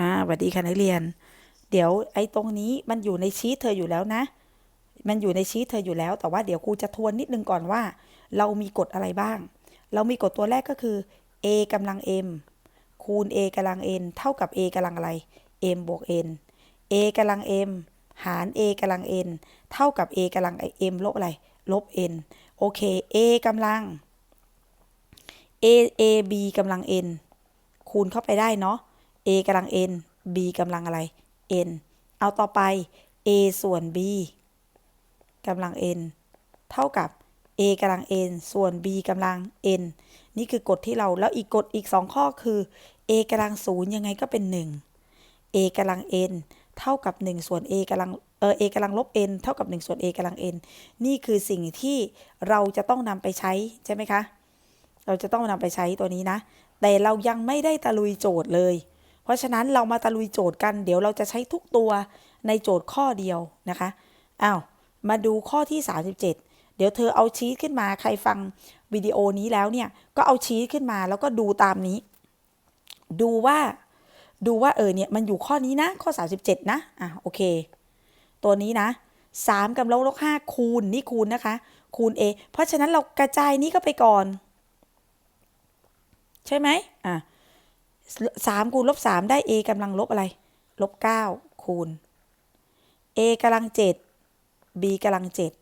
อ่าสวัสดีค่ะนักเรียน เดี๋ยวไอ้ตรงนี้มันอยู่ในชีทเธออยู่แล้วนะ มันอยู่ในชีทเธออยู่แล้ว แต่ว่าเดี๋ยวครูจะทวนนิดนึงก่อนว่า เรามีกฎอะไรบ้าง เรามีกฎตัวแรกก็คือ a กำลัง m คูณ a กำลัง n เท่ากับ a กำลังอะไร m บวก n a กำลัง m หาร a กำลัง n เท่ากับ a กำลัง m ลบอะไร ลบ n โอเค a กำลัง a a b กำลัง n คูณเข้าไปได้เนาะ a กำลัง n b กำลังอะไร n เอาต่อไป a ส่วน b กำลัง n เท่ากับ a กำลัง n ส่วน b กำลัง n นี่คือกฎที่เราแล้วอีกกฎอีก 2 ข้อคือ a กำลังศูนย์ยังไงก็เป็น 1 a กำลัง n เท่ากับ 1 ส่วน a กำลังเออ a กำลังลบ n เท่ากับ 1 ส่วน a กำลัง n นี่คือสิ่งที่เราจะต้องนำไปใช้ใช่ไหมคะ เราจะต้องนำไปใช้ตัวนี้นะ แต่เรายังไม่ได้ตะลุยโจทย์เลย ราะฉะนั้นเรามาตะลุยโจทย์กัน เดี๋ยวเราจะใช้ทุกตัวในโจทย์ข้อเดียวนะคะอ้าวมาดูข้อที่ 37 เดี๋ยวเธอเอาชีตขึ้นมาใครฟังวิดีโอนี้แล้วเนี่ยก็เอาชีตขึ้นมาแล้วก็ดูตามนี้ ดูว่าดูว่าเออเนี่ยมันอยู่ข้อนี้นะข้อ 37 นะอะโอเค ตัวนี้นะ 3กำลังลบ5คูณนี่คูณนะคะ คูณ a เพราะฉะนั้นเรากระจายนี้ก็ไปก่อน ใช่ไหมอะ สามคูณลบสามได้ a กำลังลบอะไร ลบเก้าคูณ a กำลังเจ็ด b กำลังเจ็ด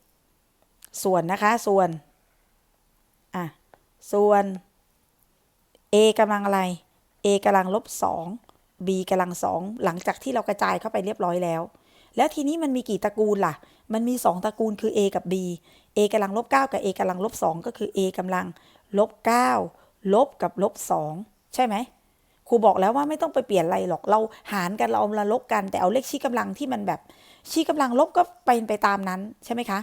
ส่วนนะคะ ส่วน อะ ส่วน a กำลังอะไร a กำลังลบสอง b กำลังสองหลังจากที่เรากระจายเข้าไปเรียบร้อยแล้ว แล้วทีนี้มันมีกี่ตระกูลล่ะ มันมีสองตระกูลคือ a กับ b a กำลังลบเก้ากับ a กำลังลบสองก็คือ a กำลังลบเก้าลบกับลบสองใช่ไหม ครูบอกแล้วว่าไม่ต้องไปเปลี่ยนอะไรหรอกเราหารกันเราเอามาลบกัน แต่เอาเลขชี้กำลังที่มันแบบชี้กำลังลบก็เป็นไปตามนั้นใช่ไหมคะ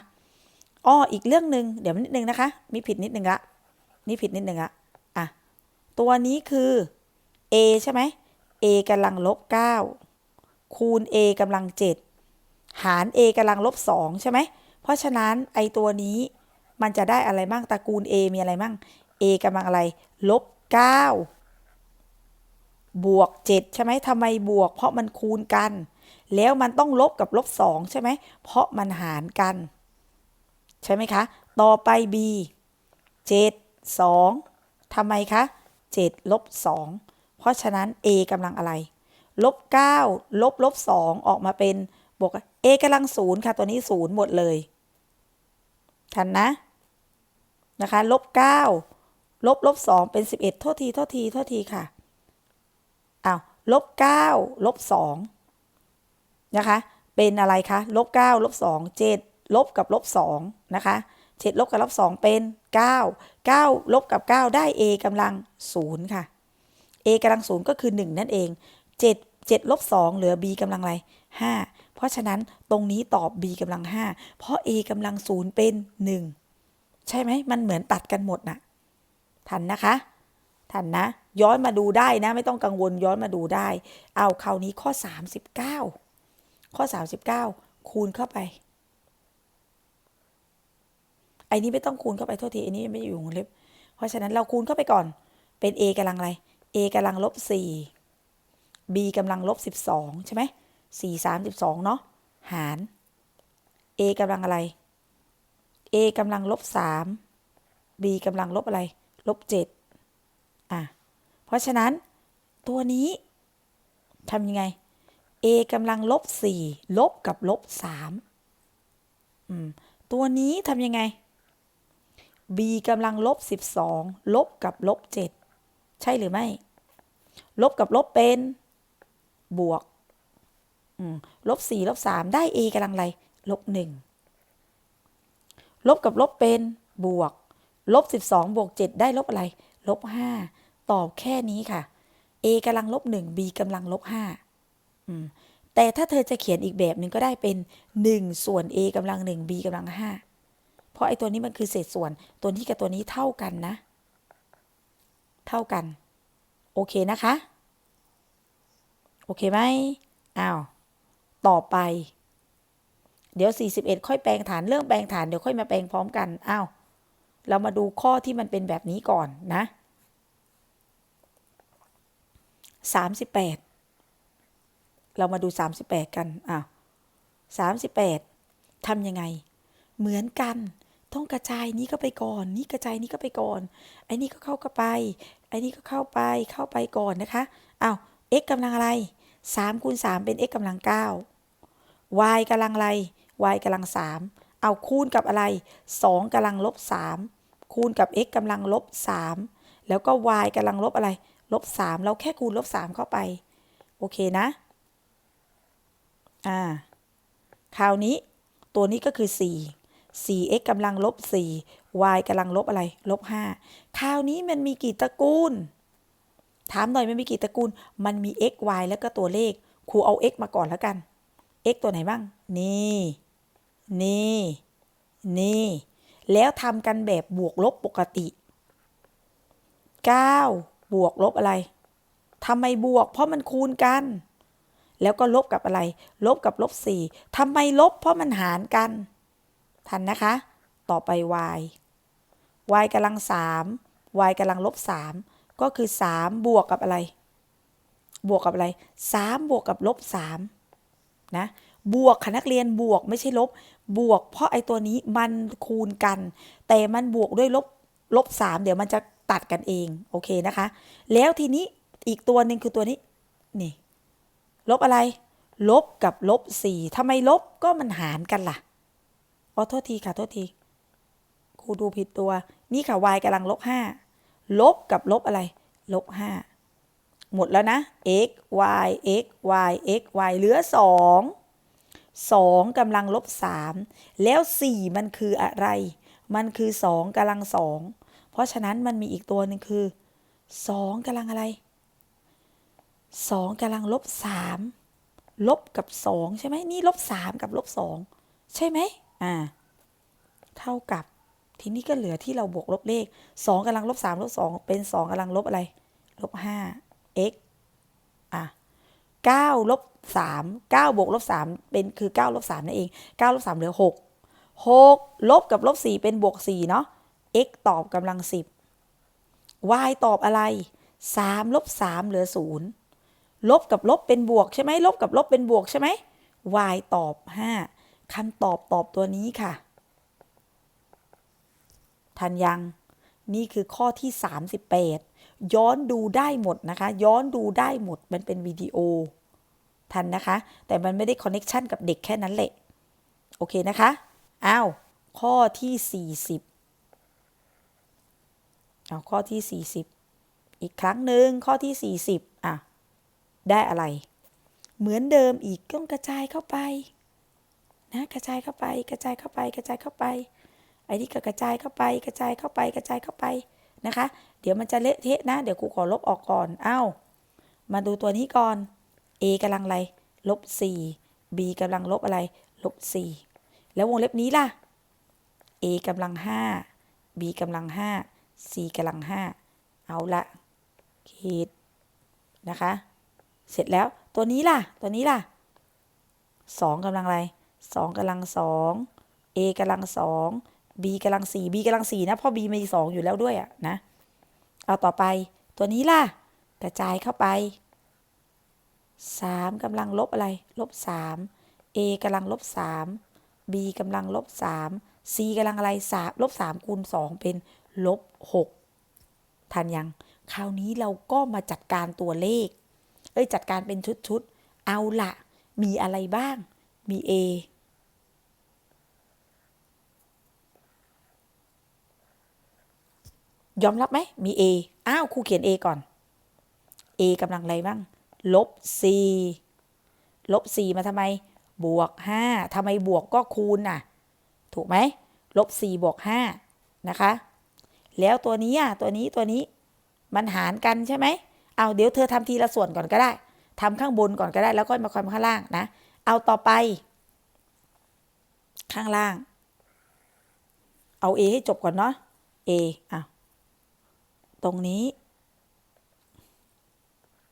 อ้ออีกเรื่องหนึ่งเดี๋ยวนิดนึงนะคะ มีผิดนิดนึงละนี่ผิดนิดนึงละอะตัวนี้คือ a ใช่ไหม a กำลังลบเก้าคูณ a กำลังเจ็ดหาร a กำลังลบสองใช่ไหมเพราะฉะนั้นไอตัวนี้มันจะได้อะไรบ้างตระกูล a มีอะไรบ้าง a กำลังอะไรลบเก้า บวก 7 ใช่ไหมทำไมบวก เพราะมันคูณกัน แล้วมันต้องลบกับลบ2ใช่ไหม เพราะมันหารกัน ใช่ไหมคะ ต่อไป b 7 2ทำไมคะ 7 ลบ 2 เพราะฉะนั้น a กำลังอะไร ลบ 9 ลบลบ 2 ออกมาเป็นบวก a กำลัง 0 ค่ะ ตัวนี้ 0 หมดเลย ทันนะ นะคะ ลบ 9 ลบลบ 2 เป็น 11 โทษที โทษที โทษทีค่ะ ลบเก้าลบสองนะคะ เป็นอะไรคะลบเก้าลบสองเจ็ดลบกับลบสองนะคะเจ็ดลบกับลบสองเป็นเก้าเก้าลบกับเก้าได้ a กำลังศูนย์ค่ะ a กำลังศูนย์ก็คือหนึ่งนั่นเองเจ็ดเจ็ดลบสองเหลือ b กำลังอะไรห้าเพราะฉะนั้นตรงนี้ตอบ b กำลังห้าเพราะ a กำลังศูนย์เป็นหนึ่งใช่ไหมมันเหมือนตัดกันหมดน่ะทันนะคะ ทันนะ ย้อนมาดูได้นะ ไม่ต้องกังวลย้อนมาดูได้ เอาคราวนี้ข้อ 39 ข้อ 39 คูณเข้าไปไอ้นี้ไม่ต้องคูณเข้าไปโทษทีไอ้นี้ไม่อยู่วงเล็บ เพราะฉะนั้นเราคูณเข้าไปก่อน เป็น a กำลังอะไร a กำลังลบ 4 b กำลังลบ 12 ใช่ไหม4 32เนาะหาร a กำลังอะไร a กำลังลบ 3 b กำลังลบอะไร ลบ 7 อะ ราะฉะนั้นตัวนี้ทำยังไง a กำลังลบ4ลบกับลบ3อืมตัวนี้ทำยังไง b กำลังลบ12ลบกับลบ7ใช่หรือไม่ ลบกับลบเป็น บวกลบ4ลบ3ได้ a กำลังอะไรลบ1ลบกับลบเป็นบวกลบ12บวก7ได้ลบอะไร ลบ5 ตอบแค่นี้ค่ะ a กำลังลบ1 b กำลังลบ5อืมแต่ถ้าเธอจะเขียนอีกแบบหนึ่งก็ได้เป็น1ส่วน a กำลัง1 b กำลัง5เพราะไอ้ตัวนี้มันคือเศษส่วน ตัวนี้กับตัวนี้เท่ากันนะ เท่ากัน โอเคนะคะ โอเคไหมอ้าว ต่อไป เดี๋ยว 41 ค่อยแปลงฐาน เรื่องแปลงฐานเดี๋ยวค่อยมาแปลงพร้อมกัน อ้าว เรามาดูข้อที่มันเป็นแบบนี้ก่อนนะ 38 เรามาดู 38 กันอะ38ทำยังไง เหมือนกัน ต้องกระจายนี้ก็ไปก่อน นี่กระจายนี้ก็ไปก่อน ไอ้นี่ก็เข้าก็ไป ไอ้นี่ก็เข้าไป เข้าไปก่อนนะคะอ้าว x กำลังอะไร3คูณ3เป็น x กำลัง 9 y กำลังอะไร y กำลัง 3 เอาคูณกับอะไร 2กำลังลบ 3 คูณกับ x กำลังลบ 3 แล้วก็ y กำลังลบอะไร ลบ3เราแค่คูณลบ3เข้าไป โอเคนะ อ่า คราวนี้ตัวนี้ก็คือ 4 4x กำลังลบ 4 y กำลังลบอะไร ลบ 5 คราวนี้มันมีกี่ตระกูล ถามหน่อยมันมีกี่ตระกูล มันมี x y แล้วก็ตัวเลข ครูเอา x มาก่อนแล้วกัน x ตัวไหนบ้าง นี่ นี่ นี่ แล้วทำกันแบบบวกลบปกติ 9 บวกลบอะไรทำไมบวก เพราะมันคูณกัน แล้วก็ลบกับอะไร ลบกับลบ4ทำไมลบ เพราะมันหารกัน ทันนะคะ ต่อไป y y กำลัง3 y กำลังลบ3ก็คือ3บวกกับอะไร บวกกับอะไร3บวกกับลบ3นะบวกค่ะนักเรียนบวกไม่ใช่ลบ บวก เพราะไอ้ตัวนี้มันคูณกัน แต่มันบวกด้วยลบลบ3เดี๋ยวมันจะ ตัดกันเองโอเคนะคะ แล้วทีนี้อีกตัวหนึ่งคือตัวนี้นี่ ลบอะไร ลบกับลบ4ทำไมลบก็มันหารกันล่ะอ๋อโทษทีค่ะโทษทีครูดูผิดตัว นี่ค่ะ y กำลังลบ5ลบกับลบอะไร ลบ5หมดแล้วนะ x y x y x y เหลือ2 2กำลังลบ3แล้ว4มันคืออะไร มันคือ2กำลัง2 เพราะฉะนั้นมันมีอีกตัวหนึ่งคือ2กำลังอะไร 2กำลังลบ3ลบกับ 2 ใช่ไหมนี่ลบ3กับลบ2ใช่ไหมอ่าเท่ากับทีนี้ก็เหลือที่เราบวกลบเลข 2กำลังลบ3ลบ2เป็น 2กำลังลบอะไรลบ5 x อะ9ลบ3 9บวกลบ3เป็นคือ9ลบ3นั่นเอง9ลบ3เหลือ 6 6 ลบกับลบ4เป็นบวก4เนาะ x ตอบกำลัง 10 y ตอบอะไร 3 ลบ 3 เหลือ 0 ลบกับลบเป็นบวกใช่ไหมลบกับลบเป็นบวกใช่ไหม y ตอบ 5คำตอบตอบตัวนี้ค่ะ ทันยังนี่คือข้อที่ 38 ย้อนดูได้หมดนะคะ ย้อนดูได้หมดมันเป็นวิดีโอ ทันนะคะ แต่มันไม่ได้คอนเน็ชันกับเด็กแค่นั้นแหละ โอเคนะคะ อ้าว ข้อที่ 40 เอาข้อที่ 40 อีกครั้งหนึ่งข้อที่ 40อะได้อะไร เหมือนเดิมอีกต้องกระจายเข้าไปนะกระจายเข้าไปกระจายเข้าไปกระจายเข้าไปไอ้นี่ก็กระจายเข้าไปกระจายเข้าไปกระจายเข้าไปนะคะ เดี๋ยวมันจะเละเทะนะ เดี๋ยวครูขอลบออกก่อนอ้าวมาดูตัวนี้ก่อน a กำลังอะไรลบ4 b กำลังลบอะไรลบ4แล้ววงเล็บนี้ล่ะ a กำลัง5 b กำลัง5 c กำลัง 5 เอาละขีดนะคะ เสร็จแล้วตัวนี้ล่ะ ตัวนี้ล่ะ 2กำลังอะไร 2กำลัง 2 a กำลัง 2 b กำลัง 4 b กำลัง 4 นะเพราะ b มี 2 อยู่แล้วด้วยอะนะ เอาต่อไปตัวนี้ล่ะกระจายเข้าไป3กำลังลบอะไร ลบ 3 a กำลังลบ 3 b กำลังลบ 3 c กำลังอะไร3ลบ 3 คูณ 2 เป็นลบ 6ทันยัง คราวนี้เราก็มาจัดการตัวเลข เอ้ยจัดการเป็นชุดๆ เอาละมีอะไรบ้าง มี a ยอมรับไหม มี a อ้าว ครูเขียน a ก่อน a กำลังอะไรบ้าง ลบ 4 ลบ 4 มาทำไม บวก 5ทำไมบวกก็คูณน่ะ ถูกไหม ลบ 4 บวก 5 นะคะ แล้วตัวนี้อะตัวนี้ตัวนี้มันหารกันใช่ไหมเอาเดี๋ยวเธอทำทีละส่วนก่อนก็ได้ทำข้างบนก่อนก็ได้ แล้วก็มาคอยมาข้างล่างนะ เอาต่อไป ข้างล่าง เอา a ให้จบก่อนเนาะ a อะตรงนี้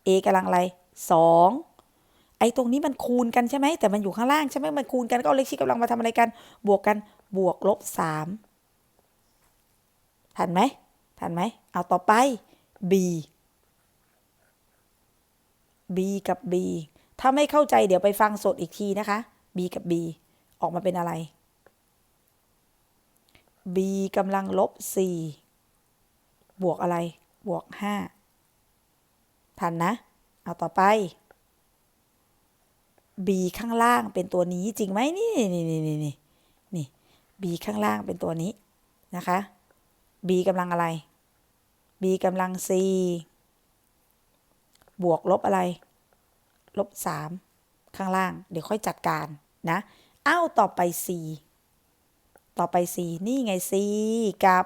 a กำลังอะไร2ไอ้ตรงนี้มันคูณกันใช่ไหมแต่มันอยู่ข้างล่างใช่ไหมมันคูณกันก็เอาเลขชี้กำลังมาทำอะไรกัน บวกกันบวกลบ3 ทันไหมทันไหมเอาต่อไป b b กับ b ถ้าไม่เข้าใจเดี๋ยวไปฟังสดอีกทีนะคะ b กับ b ออกมาเป็นอะไร b กำลังลบ 4 บวกอะไร บวก 5 ทันนะ เอาต่อไป b ข้างล่างเป็นตัวนี้จริงไหมนี่นี่นี่นี่นี่นี่ b ข้างล่างเป็นตัวนี้นะคะ b กำลังอะไร b กำลัง c บวกลบอะไร ลบ 3 ข้างล่าง เดี๋ยวค่อยจัดการนะเอ้าต่อไป c ต่อไป c นี่ไง c กับ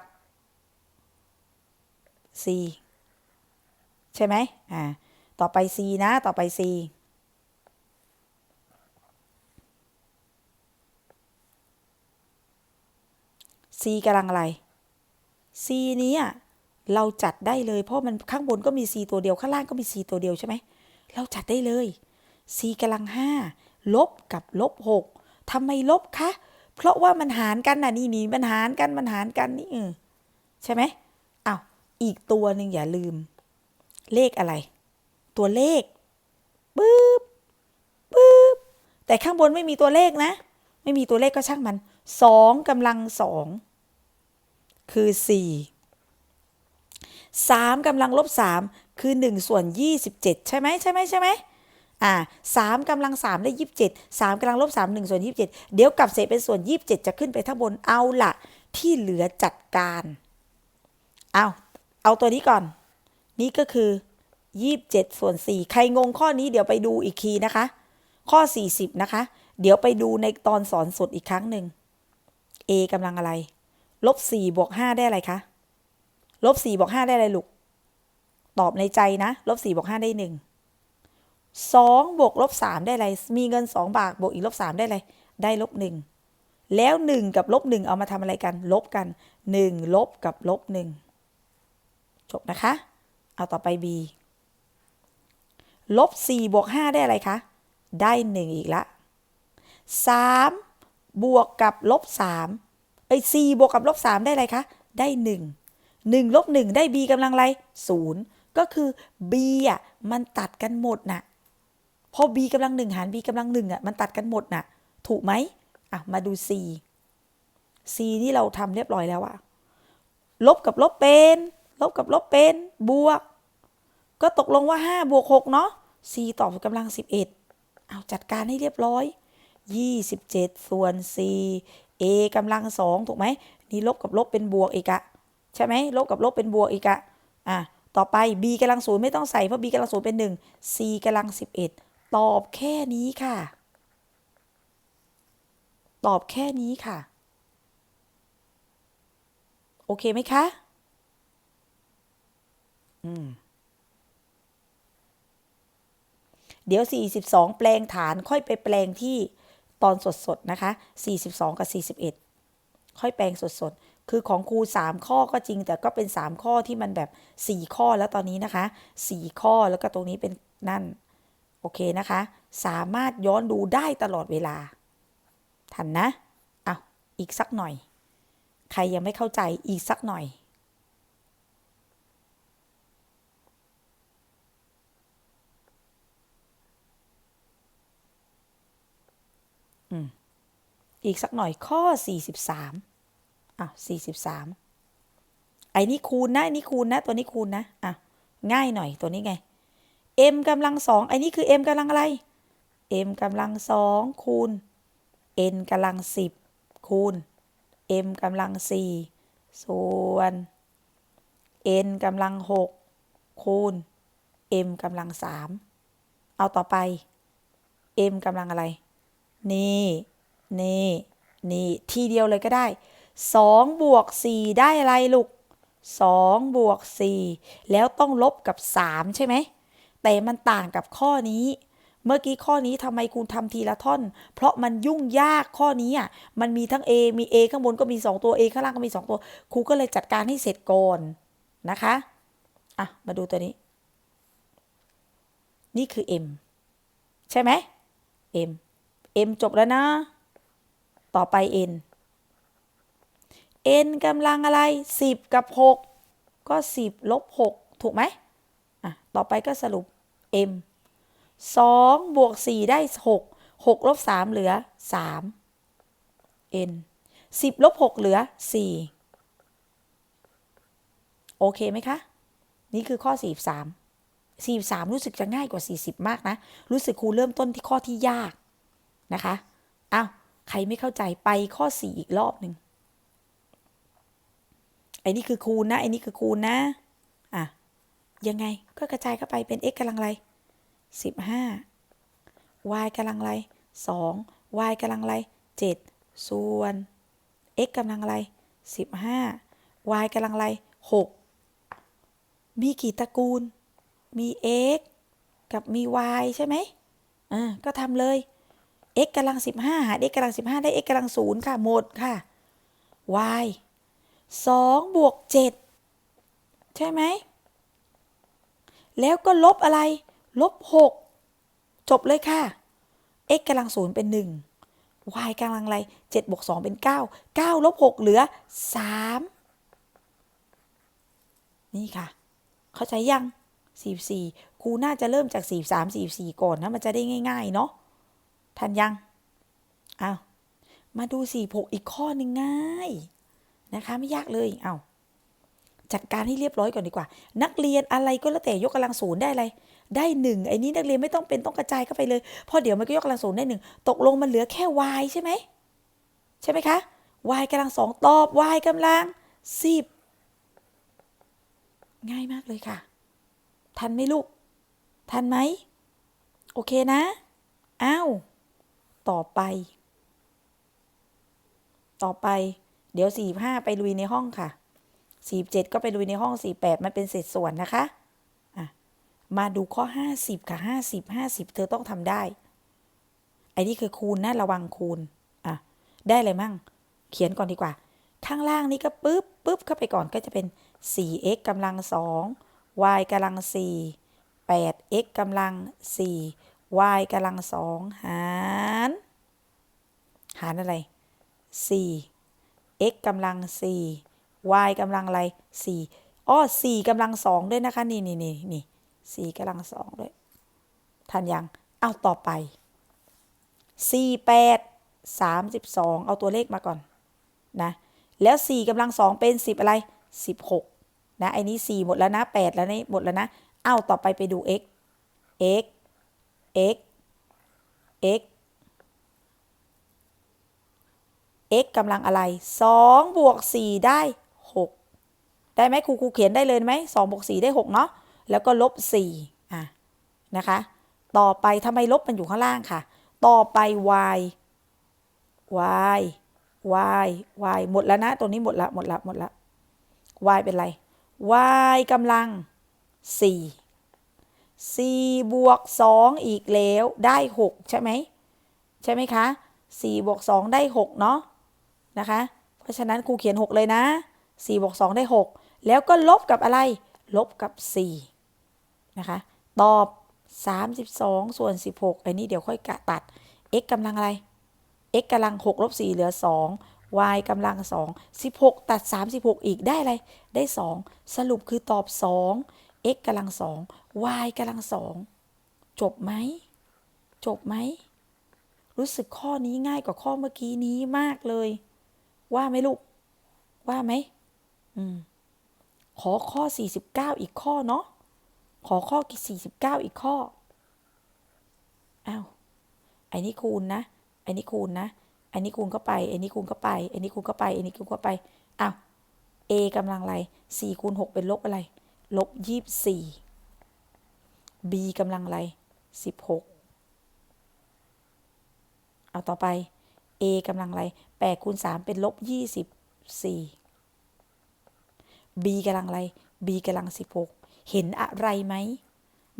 c ใช่ไหมอ่า ต่อไป c นะ ต่อไป c c กำลังอะไร c นี้เราจัดได้เลยเพราะมันข้างบนก็มี c ตัวเดียวข้างล่างก็มี c ตัวเดียวใช่ไหมเราจัดได้เลย c กำลัง5ลบกับลบ6ทำไมลบคะ เพราะว่ามันหารกันน่ะนี่นี่มันหารกันมันหารกันนี่เออใช่ไหมอ้าวอีกตัวหนึ่งอย่าลืม เลขอะไร ตัวเลขปึ๊บปึ๊บแต่ข้างบนไม่มีตัวเลขนะ ไม่มีตัวเลขก็ช่างมันสองกำลังสอง คือสี่สามกำลังลบสามคือหนึ่งส่วนยี่สิบเจ็ดใช่ไหมใช่ไหมใช่ไหมอ่าสามกำลังสามได้ยี่สิบเจ็ดสามกำลังลบสามหนึ่งส่วนยี่สิบเจ็ดเดี๋ยวกลับเศษเป็นส่วนยี่สิบเจ็ดจะขึ้นไปข้างบนเอาละที่เหลือจัดการเอาเอาตัวนี้ก่อน นี่ก็คือยี่สิบเจ็ดส่วนสี่ใครงงข้อนี้เดี๋ยวไปดูอีกทีนะคะ ข้อสี่สิบนะคะ เดี๋ยวไปดูในตอนสอนสดอีกครั้งหนึ่ง a กำลังอะไร ลบสี่บวกห้าได้อะไรคะ ลบสี่บวกห้าได้อะไรลูก ตอบในใจนะลบสี่บวกห้าได้หนึ่งสองบวกลบสามได้อะไร มีเงินสองบาทบวกอีกลบสามได้อะไร ได้ลบหนึ่งแล้วหนึ่งกับลบหนึ่งเอามาทำอะไรกัน ลบกันหนึ่งลบกับลบหนึ่งจบนะคะ เอาต่อไป b ลบสี่บวกห้าได้อะไรคะ ได้หนึ่งอีกละสามบวกกับลบสาม เอ้ยสี่บวกกับลบสามได้อะไรคะ ได้หนึ่งหนึ่งลบหนึ่งได้ b กำลังอะไรศูนย์ก็คือ b อะมันตัดกันหมดน่ะพอ b กำลังหนึ่งหาร b กำลังหนึ่งอะมันตัดกันหมดน่ะ ถูกไหมอะมาดู c c นี่เราทำเรียบร้อยแล้วอะลบกับลบเป็น ลบกับลบเป็นบวก ก็ตกลงว่า 5 บวก 6 เนาะ c ตอบกำลัง 11 เอาจัดการให้เรียบร้อย 27 ส่วน4 a กำลัง2ถูกไหมนี่ลบกับลบเป็นบวกอีกอะใช่ไหมลบกับลบเป็นบวกอีกอะอะต่อไป b กำลังศูนย์ไม่ต้องใส่เพราะ b กำลังศูนย์เป็น 1 c กำลัง11 ตอบแค่นี้ค่ะ ตอบแค่นี้ค่ะ โอเคไหมคะอืมเดี๋ยว 42 แปลงฐานค่อยไปแปลงที่ ตอนสดๆ นะคะ 42 กับ 41 ค่อยแปลงสดๆ คือของครู3ข้อก็จริง แต่ก็เป็น 3 ข้อที่มันแบบ 4 ข้อแล้วตอนนี้นะคะ 4 ข้อแล้วก็ตรงนี้เป็นนั่น โอเคนะคะ สามารถย้อนดูได้ตลอดเวลา ทันนะ เอาอีกสักหน่อย ใครยังไม่เข้าใจอีกสักหน่อย อีกสักหน่อยข้อ 43อะ43 ไอ้นี่คูณนะไอ้นี่คูณนะตัวนี้คูณนะอะง่ายหน่อยตัวนี้ไง m กำลังสองไอ้นี่คือ m กำลังอะไร m กำลังสองคูณ n กำลังสิบคูณ m กำลังสี่ส่วน n กำลังหกคูณ m กำลังสามเอาต่อไป m กำลังอะไร นี่ นี่นี่ทีเดียวเลยก็ได้2บวก4ได้อะไรลูก2บวก4แล้วต้องลบกับ 3 ใช่ไหม แต่มันต่างกับข้อนี้ เมื่อกี้ข้อนี้ทำไมคุณทำทีละท่อน เพราะมันยุ่งยากข้อนี้อะ มันมีทั้ง A มี A ข้างบนก็มี 2 ตัว A ข้างล่างก็มี 2 ตัว ครูก็เลยจัดการให้เสร็จก่อนนะคะ อะ มาดูตัวนี้ นี่คือ M ใช่ไหม M M จบแล้วนะ ต่อไป N N กำลังอะไร 10 กับ 6 ก็ 10ลบ6ถูกไหมอะต่อไปก็สรุป M สองบวกสี่ได้หกหกลบสามเหลือสาม n สิบลบหกเหลือสี่โอเคไหมคะ นี่คือข้อสี่สามสี่สามรู้สึกจะง่ายกว่าสี่สิบมากนะ รู้สึกครูเริ่มต้นที่ข้อที่ยากนะคะอ้าว ใครไม่เข้าใจไปข้อสี่อีกรอบหนึ่งไอ้นี่คือคูณนะไอ้นี่คือคูณนะ อะ ยังไงก็กระจายเข้าไปเป็น x กำลังอะไรสิบห้า y กำลังอะไรสอง y กำลังอะไรเจ็ดส่วน x กำลังอะไรสิบห้า y กำลังอะไรหกมีกี่ตระกูล มี x กับมี y ใช่ไหมอ่าก็ทำเลย x กำลังสิบห้าร x กำลังสิบห้าได้ x กำลังศูนย์ค่ะ หมดค่ะ y สองบวกเจ็ดใช่ไหม แล้วก็ลบอะไร ลบหกจบเลยค่ะ x กำลังศูนย์เป็นหนึ่ง y กำลังอะไรเจ็ดบวกสองเป็นเก้าเก้าลบหกเหลือสามนี่ค่ะ เข้าใจยังสี่สี่ครูน่าจะเริ่มจากสี่สามสี่สี่ก่อนนะ มันจะได้ง่าย ๆ เนาะ ทันยังอ้าวมาดูสี่หกอีกข้อหนึ่งง่ายนะคะไม่ยากเลยเอาจัดการให้เรียบร้อยก่อนดีกว่า นักเรียนอะไรก็แล้วแต่ยกกำลังศูนย์ได้อะไร ได้หนึ่งไอ้นี้นักเรียนไม่ต้องเป็นต้องกระจายเข้าไปเลยเพราะเดี๋ยวมันก็ยกกำลังศูนย์ได้หนึ่งตกลงมันเหลือแค่ y ใช่ไหมใช่ไหมคะ y กำลังสองตอบ y กำลังสิบง่ายมากเลยค่ะ ทันไหมลูก ทันไหม โอเคนะ อ้าว ต่อไป ต่อไป เดี๋ยวสี่ห้าไปลุยในห้องค่ะสี่เจ็ดก็ไปลุยในห้องสี่แปดมันเป็นเศษส่วนนะคะะมาดูข้อห้าสิบค่ะห้าสิบห้าสิบเธอต้องทำได้ ไอ้นี่คือคูณนะระวังคูณอะได้เลยมั่ง เขียนก่อนดีกว่า ข้างล่างนี่ก็ปึ๊บปึ๊บเข้าไปก่อนก็จะเป็น 4x กำลัง 2 y กำลัง 4 8x กำลัง 4 y กำลัง2หาร หารอะไร 4 x กำลัง 4 y กำลังอะไร 4 อ้อ 4กำลัง2ด้วยนะคะ นี่นี่นี่นี่4กำลัง2ด้วย ทันยัง เอาต่อไป 4 8 32 เอาตัวเลขมาก่อนนะ แล้ว 4กำลัง2เป็น 10 อะไร 16นะไอ้นี้ 4 หมดแล้วนะ 8 แล้วนี่หมดแล้วนะ เอาต่อไปไปดู x x x x x กำลังอะไร2บวก4ได้ 6 ได้ไหมครูครูเขียนได้เลยไหม2บวก4ได้ 6 เนาะแล้วก็ลบ4อะนะคะ ต่อไปทำไมลบมันอยู่ข้างล่างค่ะ ต่อไป y y y y หมดแล้วนะตัวนี้หมดละหมดละหมดละ y เป็นไร y กำลัง 4 4บวก2อีกแล้วได้ 6 ใช่ไหมใช่ไหมคะ4บวก2ได้6เนาะนะคะ เพราะฉะนั้นครูเขียน 6 เลยนะ4บวก2ได้ 6 แล้วก็ลบกับอะไร ลบกับ4นะคะ ตอบ 32 ส่วน 16ไอ้นี่เดี๋ยวค่อยกะตัด x กำลังอะไร x กำลัง6ลบ4เหลือ 2 y กำลัง 2 16 ตัด 36 อีกได้อะไร ได้ 2 สรุปคือตอบ 2 x กำลัง2 y กำลัง2จบไหม จบไหม รู้สึกข้อนี้ง่ายกว่าข้อเมื่อกี้นี้มากเลย ว่าไหมลูก ว่าไหมอืมขอข้อ 49 อีกข้อเนาะขอข้อ 49 อีกข้ออ้าวไอ้นี่คูณนะไอ้นี่คูณนะไอ้นี่คูณเข้าไปไอ้นี่คูณเข้าไปไอ้นี่คูณเข้าไปไอ้นี่คูณเข้าไปอ้าว a กำลังอะไร4คูณ6เป็นลบอะไร ลบ24 b กำลังอะไร16เอาต่อไป a กำลังอะไร8คูณ3เป็นลบ24 b กำลังอะไร b กำลัง16เห็นอะไรไหม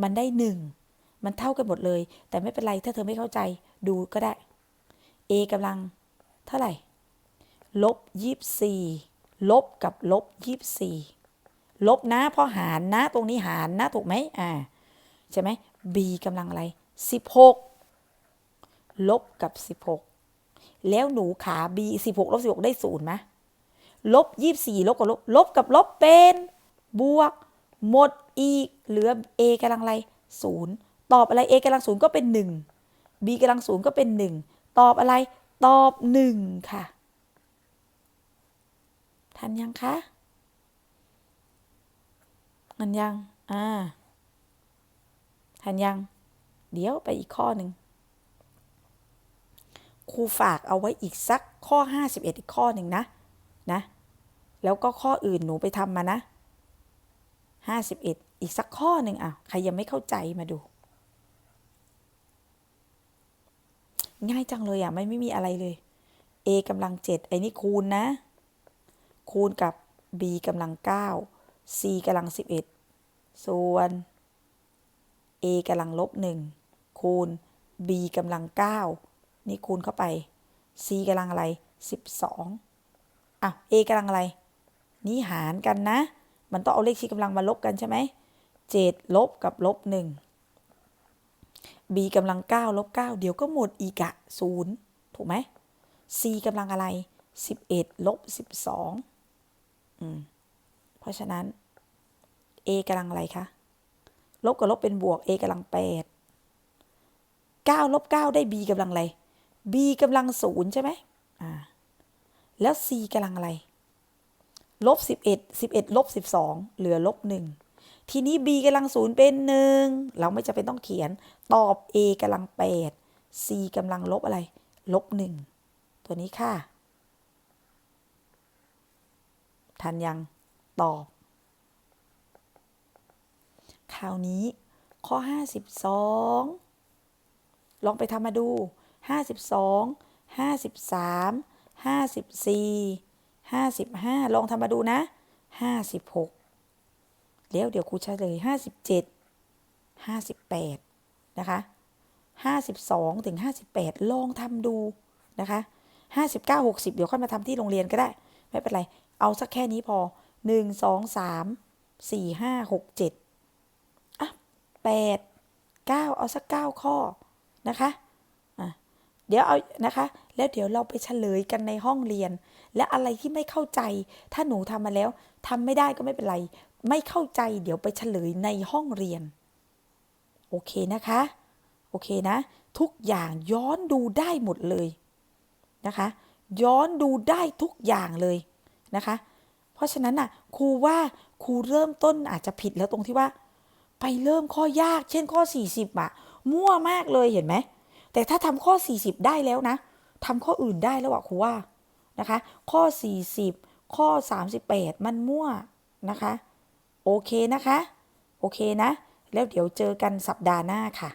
มันได้1มันเท่ากันหมดเลย แต่ไม่เป็นไร ถ้าเธอไม่เข้าใจดูก็ได้ a กำลังเท่าไหร่ ลบ24ลบกับลบ24 ลบนะเพราะหารนะ ตรงนี้หารนะถูกไหมอ่าใช่ไหม b กำลังอะไร 16 ลบกับ 16 แล้วหนูขา b 16ลบ16 ได้ศูนย์ไหมลบ 24 ลบกับลบ ลบกับลบเป็น บวก หมดอีก เหลือ a กำลังอะไร0ตอบอะไร a กำลังศูนย์ก็เป็น 1 b กำลังศูนย์ก็เป็น 1 ตอบอะไร ตอบ 1 ค่ะ ทันยังคะ ทันยัง อ่าทันยัง เดี๋ยวไปอีกข้อหนึ่งครูฝากเอาไว้อีกสักข้อ 51 อีกข้อหนึ่งนะ นะ แล้วก็ข้ออื่นหนูไปทำมานะ 51 อีกสักข้อหนึ่งอะ ใครยังไม่เข้าใจมาดู ง่ายจังเลยอะ ไม่ไม่มีอะไรเลย a กำลัง7ไอ้นี่คูณนะ คูณกับ b กำลัง9 c กำลัง 11 ส่วน a กำลังลบ 1 คูณ b กำลัง 9 นี่คูณเข้าไป c กำลังอะไร 12อะ a กำลังอะไร นี่หารกันนะ มันต้องเอาเลขชี้กำลังมาลบกันใช่ไหมเจ็ดลบกับลบหนึ่ง b กำลังเก้าลบเก้าเดี๋ยวก็หมดอีกอะศูนย์ถูกไหม c กำลังอะไรสิบเอ็ดลบสิบสองอืม เพราะฉะนั้น a กำลังอะไรคะ ลบกับลบเป็นบวก a กำลังแปดเก้าลบเก้าได้ b กำลังอะไร b กำลังศูนย์ใช่ไหมอ่า แล้ว c กำลังอะไร ลบสิบเอ็ดสิบเอ็ดลบสิบสองเหลือลบหนึ่งทีนี้ b กำลังศูนย์เป็นหนึ่งเราไม่จำเป็นต้องเขียน ตอบ a กำลังแปด c กำลังลบอะไร ลบหนึ่งตัวนี้ค่ะ ทันยัง ตอบ คราวนี้ข้อ 52 ลองไปทำมาดู 52 53 54 55 ลองทำมาดูนะ 56 แล้วเดี๋ยวครูเฉลย 57 58 นะคะ 52 ถึง 58 ลองทำดูนะคะ 59 60 เดี๋ยวค่อยมาทำที่โรงเรียนก็ได้ ไม่เป็นไร เอาสักแค่นี้พอ 1 2 3 4 5 6 7อะ8 9เก้าเอาสัก9ข้อนะคะอะเดี๋ยวเอานะคะ แล้วเดี๋ยวเราไปเฉลยกันในห้องเรียน และอะไรที่ไม่เข้าใจ ถ้าหนูทำมาแล้วทำไม่ได้ก็ไม่เป็นไร ไม่เข้าใจ เดี๋ยวไปเฉลยในห้องเรียน โอเคนะคะ โอเคนะ ทุกอย่างย้อนดูได้หมดเลยนะคะ ย้อนดูได้ทุกอย่างเลยนะคะ เพราะฉะนั้นน่ะครูว่าครูเริ่มต้นอาจจะผิดแล้วตรงที่ว่า ไปเริ่มข้อยาก เช่นข้อ 40อะมั่วมากเลยเห็นไหมแต่ถ้าทำข้อ 40 ได้แล้วนะทำข้ออื่นได้แล้วอะครูว่านะคะ ข้อ 40 ข้อ 38 มันมั่วนะคะ โอเคนะคะ โอเคนะ แล้วเดี๋ยวเจอกันสัปดาห์หน้าค่ะ